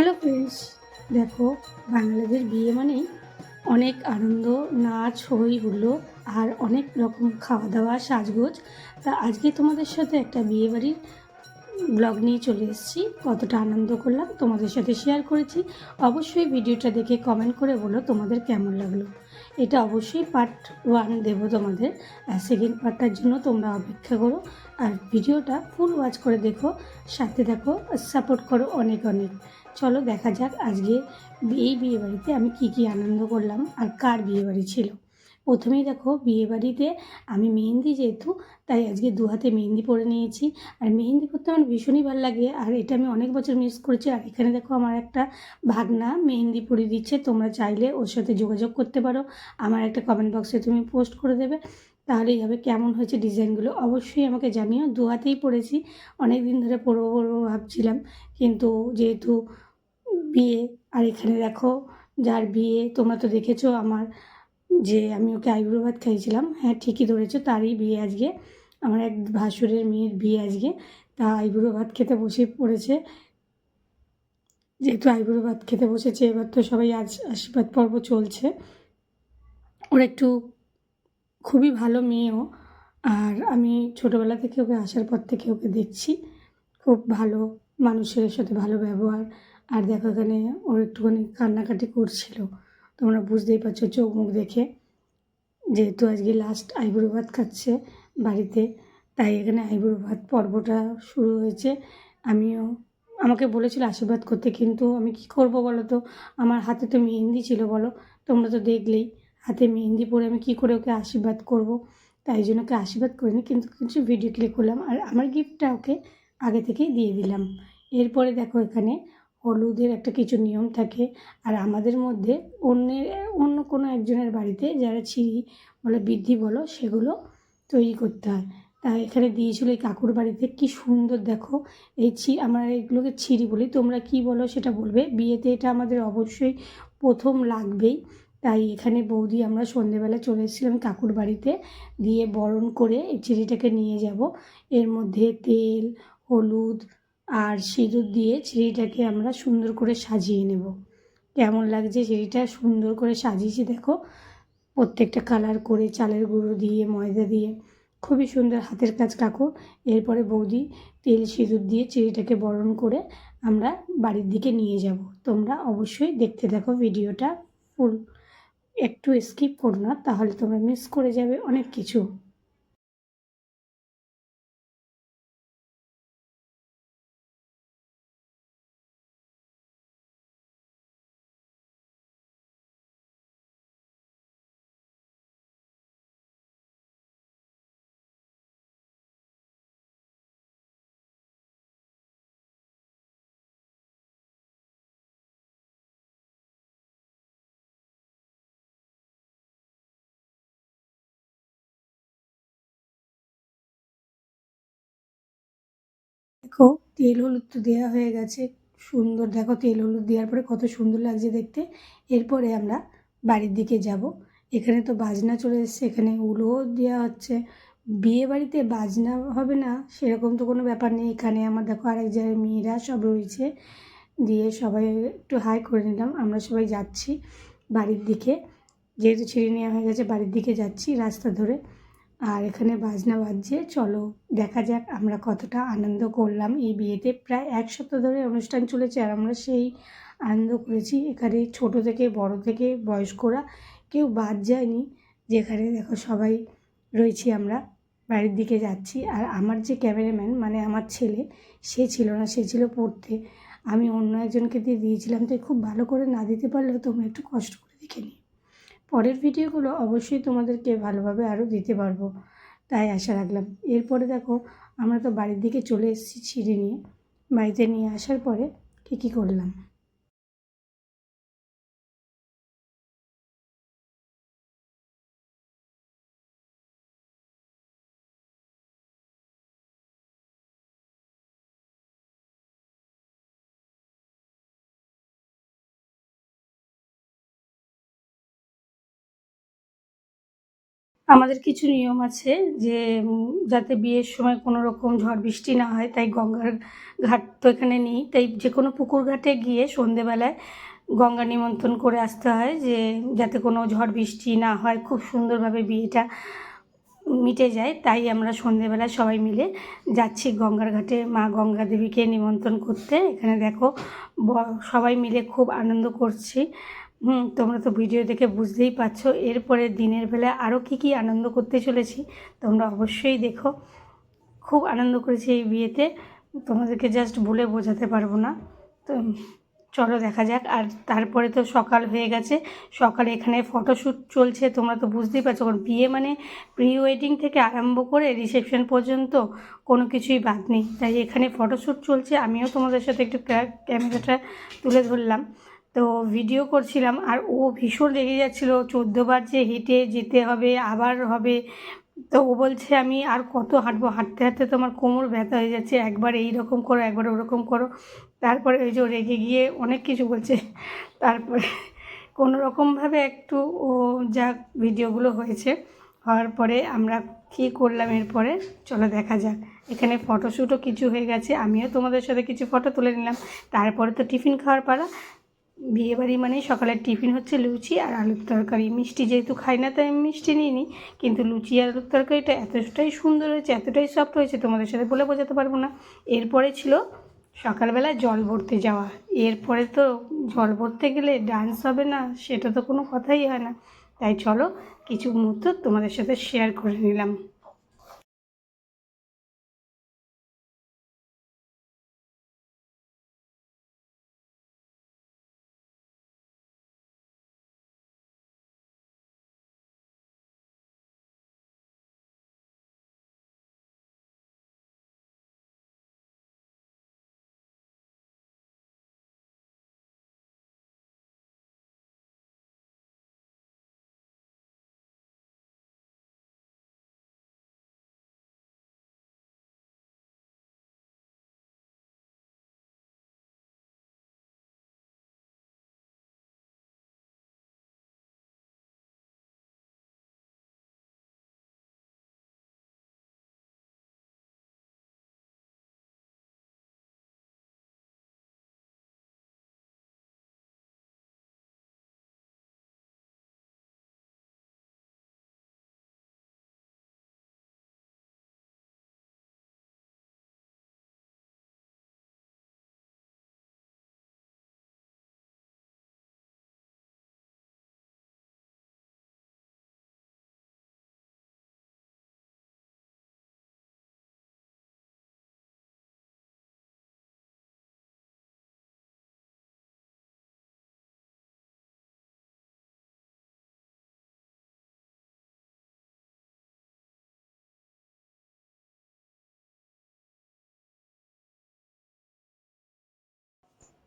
Hello friends, দেখো বাঙালিদের বিয়ে মানেই অনেক আনন্দ, নাচ, হই হুল্লো আর অনেক রকম খাওয়া দাওয়া সাজগোজ। তা আজকে তোমাদের সাথে একটা বিয়ে বাড়ির ব্লগ নিয়ে চলে এসেছি। কতটা আনন্দ করলাম তোমাদের সাথে শেয়ার করেছি। অবশ্যই ভিডিওটা দেখে কমেন্ট করে বলো তোমাদের কেমন লাগল। এটা অবশ্যই পার্ট ওয়ান দেবো তোমাদের। আর সেকেন্ড পার্টটার জন্য তোমরা অপেক্ষা করো। আর ভিডিওটা ফুল ওয়াচ করে দেখো। সাথে দেখো সাপোর্ট করো অনেক অনেক। চলো দেখা যাক আজকে এই বিয়েবাড়িতে আমি কি কি আনন্দ করলাম আর কার বিয়েবাড়ি ছিল। প্রথমেই দেখো, বিয়েবাড়িতে আমি মেহেন্দি যেহেতু, তাই আজকে দু হাতে মেহেন্দি পরে নিয়েছি। আর মেহেন্দি করতে আমার ভীষণই ভালো লাগে, আর এটা আমি অনেক বছর মিস করেছি। আর এখানে দেখো আমার একটা ভাগনা মেহেন্দি পরিয়ে দিচ্ছে, তোমরা চাইলে ওর সাথে যোগাযোগ করতে পারো। আমার একটা কমেন্ট বক্সে তুমি পোস্ট করে দেবে। তাহলেই হবে কেমন হয়েছে ডিজাইনগুলো অবশ্যই আমাকে জানিও। দু হাতেই পরেছি অনেক দিন ধরে পরবো পরবো ভাবছিলাম। কিন্তু যেহেতু বিয়ে। আর এখানে দেখো, যার বিয়ে তোমরা তো দেখেছ আমার, যে আমি ওকে আইব্রো ভাত খাইয়েছিলাম। হ্যাঁ ঠিকই ধরেছো, তারই বিয়ে আজকে। আমার এক ভাসুরের মেয়ের বিয়ে আজকে। তা আইব্রো ভাত খেতে বসে পড়েছে। যেহেতু আইব্রো ভাত খেতে বসেছে, এবার তো সবাই আজ আশীর্বাদ পর্ব চলছে। ওর একটু খুবই ভালো মেয়েও। আর আমি ছোটোবেলা থেকে ওকে আসার পর থেকে ওকে দেখছি। খুব ভালো মানুষের সাথে ভালো ব্যবহার। আর দেখো এখানে ওর একটুখানি কান্নাকাটি করছিল। তোমরা বুঝতেই পারছ চোখ মুখ দেখে যেহেতু আজকে লাস্ট আইবুড়ো ভাত খাচ্ছে বাড়িতে। তাই এখানে আইবুড়ো ভাত পর্বটা শুরু হয়েছে। আমিও, আমাকে বলেছিল আশীর্বাদ করতে, কিন্তু আমি কি করব বলো তো? আমার হাতে তো মেহেন্দি ছিল বলো। তোমরা তো দেখলেই, হাতে মেহেন্দি পরে আমি কি করে ওকে আশীর্বাদ করব? তাই জন্য ওকে আশীর্বাদ করিনি, কিন্তু কিছু ভিডিও ক্লিক করলাম আর আমার গিফটটা ওকে আগে থেকেই দিয়ে দিলাম। এরপরে দেখো এখানে হলুদের একটা কিছু নিয়ম থাকে। আর আমাদের মধ্যে অন্যের অন্য কোনো একজনের বাড়িতে যারা ছিঁড়ি বলে, বৃদ্ধি বলো, সেগুলো তৈরি করতে হয়। তা এখানে দিয়েছিল এই কাকুর বাড়িতে, কি সুন্দর দেখো, এই ছি, আমরা এগুলোকে ছিঁড়ি বলি। তোমরা কি বলো সেটা বলবে। বিয়েতে এটা আমাদের অবশ্যই প্রথম লাগবেই। তাই এখানে বৌদি, আমরা সন্ধেবেলা চলে এসেছিলাম কাকুর বাড়িতে দিয়ে বরণ করে এই চিড়িটাকে নিয়ে যাব। এর মধ্যে তেল, হলুদ আর সিঁদুর দিয়ে চিড়িটাকে আমরা সুন্দর করে সাজিয়ে নেব। কেমন লাগছে চিড়িটা সুন্দর করে সাজিয়েছি, দেখো। প্রত্যেকটা কালার করে, চালের গুঁড়ো দিয়ে, ময়দা দিয়ে। খুবই সুন্দর হাতের কাজ, কাকু। এরপরে বৌদি তেল সিঁদুর দিয়ে চিড়িটাকে বরণ করে আমরা বাড়ির দিকে নিয়ে যাব। তোমরা অবশ্যই দেখতে দেখো ভিডিওটা ফুল। একটু স্কিপ করো না, তাহলে তোমরা মিস করে যাবে অনেক কিছু। দেখো, তেল হলুদ তো দেওয়া হয়ে গেছে। সুন্দর, দেখো তেল হলুদ দেওয়ার পরে কত সুন্দর লাগছে দেখতে। এরপরে আমরা বাড়ির দিকে যাব। এখানে তো বাজনা চলে এসছে, এখানে উলোও দেওয়া হচ্ছে। বিয়ে বাড়িতে বাজনা হবে না, সেরকম তো কোনো ব্যাপার নেই। এখানে আমার দেখো আরেক জায়গায় মেয়েরা সব রয়েছে। দিয়ে সবাই একটু হাই করে নিলাম, আমরা সবাই যাচ্ছি বাড়ির দিকে। যেহেতু ছিঁড়ে নেওয়া হয়ে গেছে, বাড়ির দিকে যাচ্ছি রাস্তা ধরে। আর এখানে বাজনা বাজছে, চলো দেখা যাক আমরা কতটা আনন্দ করলাম। এই বিয়েতে প্রায় এক সপ্তাহ ধরে অনুষ্ঠান চলেছে আর আমরা সেই আনন্দ করেছি। এখানে ছোট থেকে বড় থেকে বয়স্করা কেউ বাদ যায়নি। যেখানে দেখো সবাই রয়েছি আমরা, বাড়ির দিকে যাচ্ছি। আর আমার যে ক্যামেরাম্যান মানে আমার ছেলে, সে ছিল না, সে ছিল পড়তে। আমি অন্য একজনকে দিয়ে দিয়েছিলাম তো খুব ভালো করে না দিতে পারলেও তোমরা একটু কষ্ট করে দেখে নিই পরের ভিডিওগুলো অবশ্যই তোমাদেরকে ভালোভাবে আরও দিতে পারব। তাই আশা রাখলাম। এরপরে দেখো, আমরা তো বাড়ির দিকে চলে এসেছি ছিঁড়ে নিয়ে। বাড়িতে নিয়ে আসার পরে কী কী করলাম। আমাদের কিছু নিয়ম আছে যে যাতে বিয়ের সময় কোনো রকম ঝড় বৃষ্টি না হয়, তাই গঙ্গার ঘাট তো এখানে নেই। তাই যে কোনো পুকুর ঘাটে গিয়ে সন্ধেবেলায় গঙ্গা নিমন্ত্রণ করে আসতে হয় যে, যাতে কোনো ঝড় বৃষ্টি না হয়, খুব সুন্দরভাবে বিয়েটা মিটে যায়। তাই আমরা সন্ধেবেলা সবাই মিলে যাচ্ছি গঙ্গার ঘাটে মা গঙ্গা দেবীকে নিমন্ত্রণ করতে। এখানে দেখো সবাই মিলে খুব আনন্দ করছি। হুম, তোমরা তো ভিডিও দেখে বুঝতেই পারছ। এরপরে দিনের বেলা আরও কী কী আনন্দ করতে চলেছি, তোমরা অবশ্যই দেখো। খুব আনন্দ করেছি এই বিয়েতে। তোমাদেরকে জাস্ট বলে বোঝাতে পারব না। তো, চলো দেখা যাক। আর তারপরে তো সকাল হয়ে গেছে। সকালে এখানে ফটোশ্যুট চলছে, তোমরা তো বুঝতেই পারছ। কারণ বিয়ে মানে প্রি ওয়েডিং থেকে আরম্ভ করে রিসেপশন পর্যন্ত কোনো কিছুই বাদ নেই। তাই এখানে ফটোশ্যুট চলছে। আমিও তোমাদের সাথে একটু ক্যামেরাটা তুলে ধরলাম। তো ভিডিও করছিলাম আর ও ভীষণ রেগে যাচ্ছিল। চোদ্দোবার যে হেঁটে যেতে হবে, আবার হবে। তো ও বলছে, আমি আর কত হাঁটবো? হাঁটতে হাঁটতে তো আমার কোমর ব্যথা হয়ে যাচ্ছে। একবার এই রকম করো, একবার ওরকম করো। তারপরে ওই যে রেগে গিয়ে অনেক কিছু বলছে। তারপরে কোনো রকমভাবে একটু ও যা ভিডিওগুলো হয়েছে, হওয়ার পরে আমরা কী করলাম এরপরে? চলো দেখা যাক। এখানে ফটোশ্যুটও কিছু হয়ে গেছে। আমিও তোমাদের সাথে কিছু ফটো তুলে নিলাম। তারপরে তো টিফিন খাওয়ার পালা। বিয়েবাড়ি মানে সকালের টিফিন হচ্ছে লুচি আর আলুর তরকারি। মিষ্টি যেহেতু খাই না, তাই আমি মিষ্টি নিইনি। কিন্তু লুচি আর আলুর তরকারিটা এতটাই সুন্দর হয়েছে, এতটাই সফট হয়েছে, তোমাদের সাথে বলে বোঝাতে পারব না। এরপরে ছিল সকালবেলা জল ভরতে যাওয়া। এরপরে তো জল ভরতে গেলে ডান্স হবে না, সেটা তো কোনো কথাই হয় না। তাই চলো, কিছু মুহূর্ত তোমাদের সাথে শেয়ার করে নিলাম।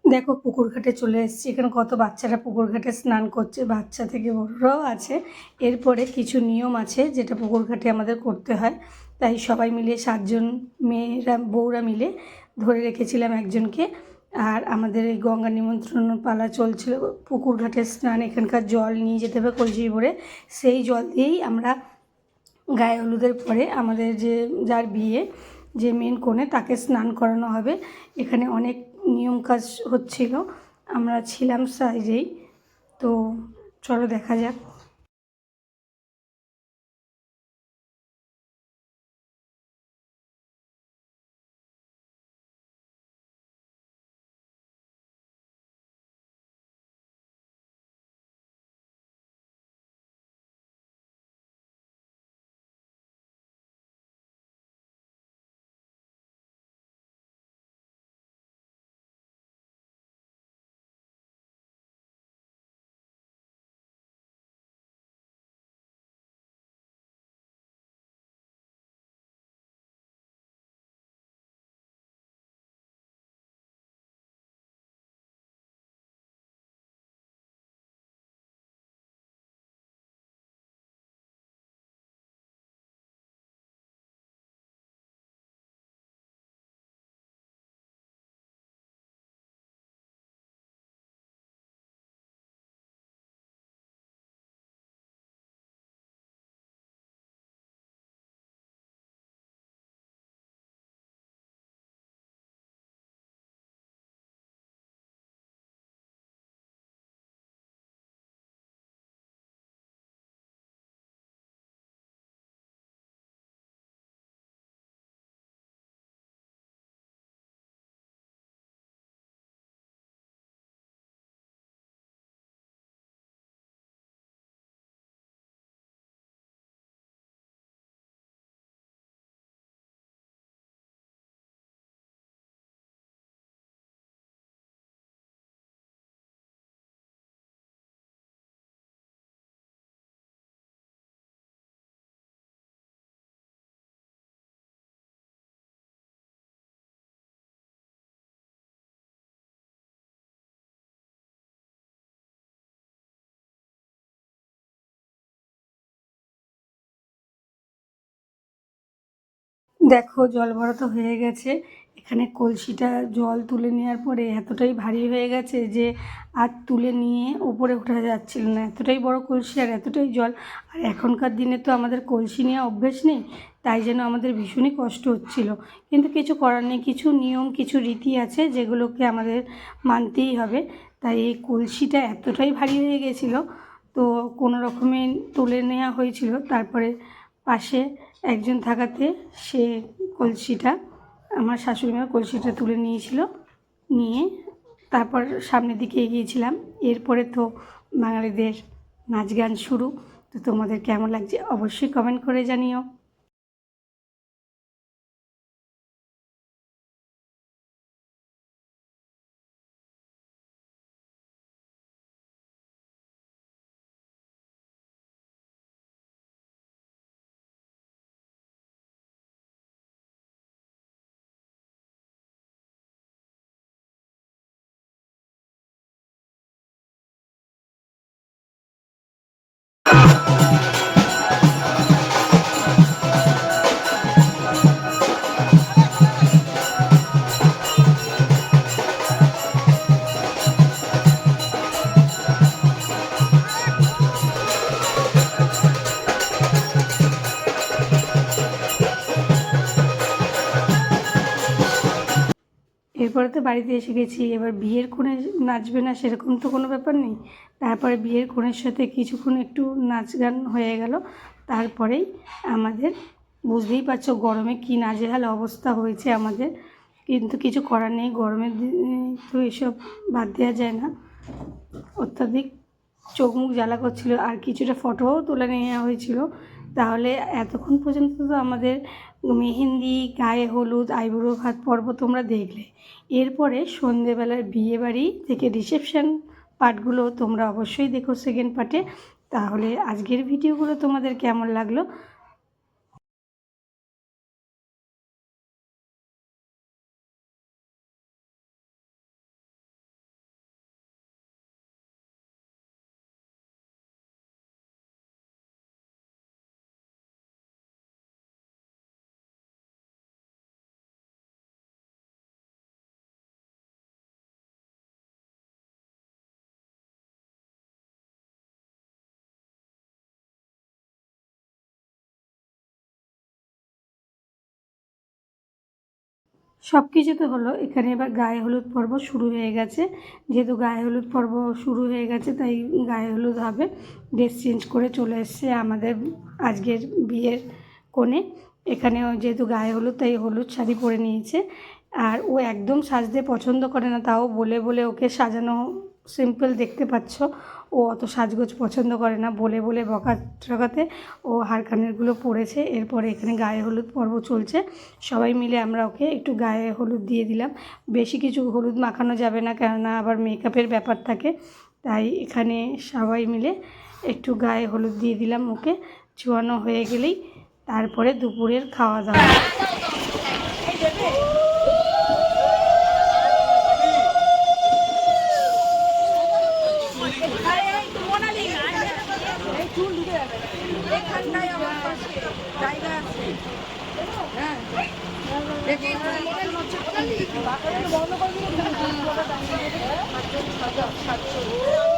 দেখো পুকুর ঘাটে চলে এসেছি। এখানে কত বাচ্চারা পুকুর ঘাটে স্নান করছে, বাচ্চা থেকে বড়রাও আছে। এরপরে কিছু নিয়ম আছে যেটা পুকুর ঘাটে আমাদের করতে হয়। তাই সবাই মিলে সাতজন মেয়েরা, বউরা মিলে ধরে রেখেছিলাম একজনকে। আর আমাদের এই গঙ্গা নিমন্ত্রণ পালা চলছিল। পুকুর ঘাটে স্নান, এখানকার জল নিয়ে যেতে হবে কলসি ভরে সেই জল দিয়েই আমরা গায়ে হলুদের পরে আমাদের যে, যার বিয়ে, যে মেন কোণে তাকে স্নান করানো হবে। এখানে অনেক নিয়ম কাজ হচ্ছিল আমরা ছিলাম সাইজেই তো চলো দেখা যাক। দেখো, জল ভরা তো হয়ে গেছে। এখানে কলসিটা জল তুলে নেওয়ার পরে এতটাই ভারী হয়ে গেছে যে আর তুলে নিয়ে ওপরে ওঠা যাচ্ছিল না। এতটাই বড় কলসি আর এতটাই জল। আর এখনকার দিনে তো আমাদের কলসি নেওয়া অভ্যেস নেই, তাই যেন আমাদের ভীষণই কষ্ট হচ্ছিল। কিন্তু কিছু করার নেই, কিছু নিয়ম, কিছু রীতি আছে যেগুলোকে আমাদের মানতেই হবে। তাই এই কলসিটা এতটাই ভারী হয়ে গেছিল, তো কোনো রকমে তুলে নেওয়া হয়েছিল। তারপরে পাশে একজন থাকাতে সে কলসিটা, আমার শাশুড়ি মা কলসিটা তুলে নিয়েছিল, নিয়ে তারপর সামনের দিকে এগিয়েছিলাম। এরপরে তো বাঙালিদের নাচ গান শুরু। তো তোমাদের কেমন লাগছে অবশ্যই কমেন্ট করে জানিও। এরপরে তো বাড়িতে এসে গেছি, এবার বিয়ের কোণে নাচবে না সেরকম তো কোনো ব্যাপার নেই। তারপরে বিয়ের কোণের সাথে কিছুক্ষণ একটু নাচ গান হয়ে গেল, তারপরেই আমাদের বুঝতেই পারছ গরমে কী নাজেহাল অবস্থা হয়েছে আমাদের। কিন্তু কিছু করার নেই গরমের তো এসব বাদ দেওয়া যায় না। অত্যাধিক চোখ মুখ জ্বালা করছিল, আর কিছুটা ফটোও তুলে নেওয়া হয়েছিল। তাহলে এতক্ষণ পর্যন্ত তো আমাদের মেহেন্দি, গায়ে হলুদ, আইবুড়ো ভাত পর্ব তোমরা দেখলে। এরপরে সন্ধেবেলার বিয়েবাড়ি থেকে রিসেপশান পার্টগুলো তোমরা অবশ্যই দেখো সেকেন্ড পার্টে। তাহলে আজকের ভিডিওগুলো তোমাদের কেমন লাগল? সব কিছু তো হলো, এখানে এবার গায়ে হলুদ পর্ব শুরু হয়ে গেছে। যেহেতু গায়ে হলুদ পর্ব শুরু হয়ে গেছে, তাই গায়ে হলুদ হবে। ড্রেস চেঞ্জ করে চলে এসছে আমাদের আজকের বিয়ের কোণে। এখানেও যেহেতু গায়ে হলুদ, তাই হলুদ শাড়ি পরে নিয়েছে। আর ও একদম সাজতে পছন্দ করে না, তাও বলে বলে ওকে সাজানো সিম্পল দেখতে পাচ্ছ। ও অত সাজগোজ পছন্দ করে না। বলে বলে, বকা টকাতে ও হার কানেরগুলো পরেছে। এরপরে এখানে গায়ে হলুদ পর্ব চলছে। সবাই মিলে আমরা ওকে একটু গায়ে হলুদ দিয়ে দিলাম। বেশি কিছু হলুদ মাখানো যাবে না, কেননা আবার মেকআপের ব্যাপার থাকে। তাই এখানে সবাই মিলে একটু গায়ে হলুদ দিয়ে দিলাম ওকে। চুয়ানো হয়ে গেলেই তারপরে দুপুরের খাওয়া দাওয়া। ও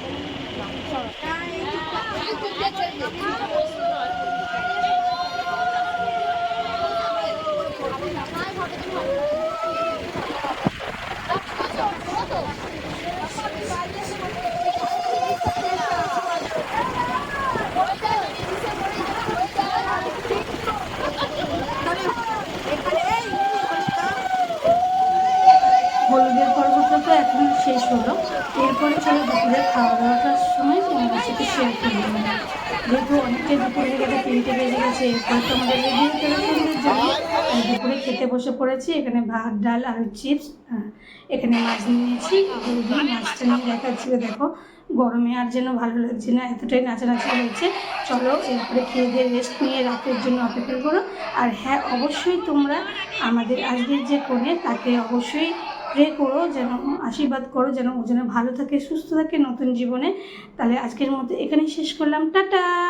Thank you. শেষ হলো। এরপরে চলো দুপুরে খাওয়া দাওয়াটার সময় তোমাদের সাথে শেয়ার করে। দেবো যেহেতু অনেকে দুপুর হয়ে গেছে, তিনটে বেজে গেছে, এরপরে তোমাদের রেডি হতে হবে সন্ধ্যের জন্য দুপুরে খেতে বসে পড়েছি। এখানে ভাত, ডাল আর চিপস এখানে মাছ নিয়েছি। হলুদি মাছটা নিয়ে দেখাচ্ছি দেখো, গরমে আর যেন ভালো লাগছে না, এতটাই নাচানাচি হয়েছে। চলো এরপরে খেয়ে দিয়ে রেস্ট নিয়ে রাতের জন্য অপেক্ষা করো। আর হ্যাঁ অবশ্যই তোমরা আমাদের আজকের যে কোণে তাকে অবশ্যই প্রে করো, যেন, আশীর্বাদ করো, যেন ও যেন ভালো থাকে, সুস্থ থাকে নতুন জীবনে। তাহলে আজকের মতো এখানেই শেষ করলাম। টাটা!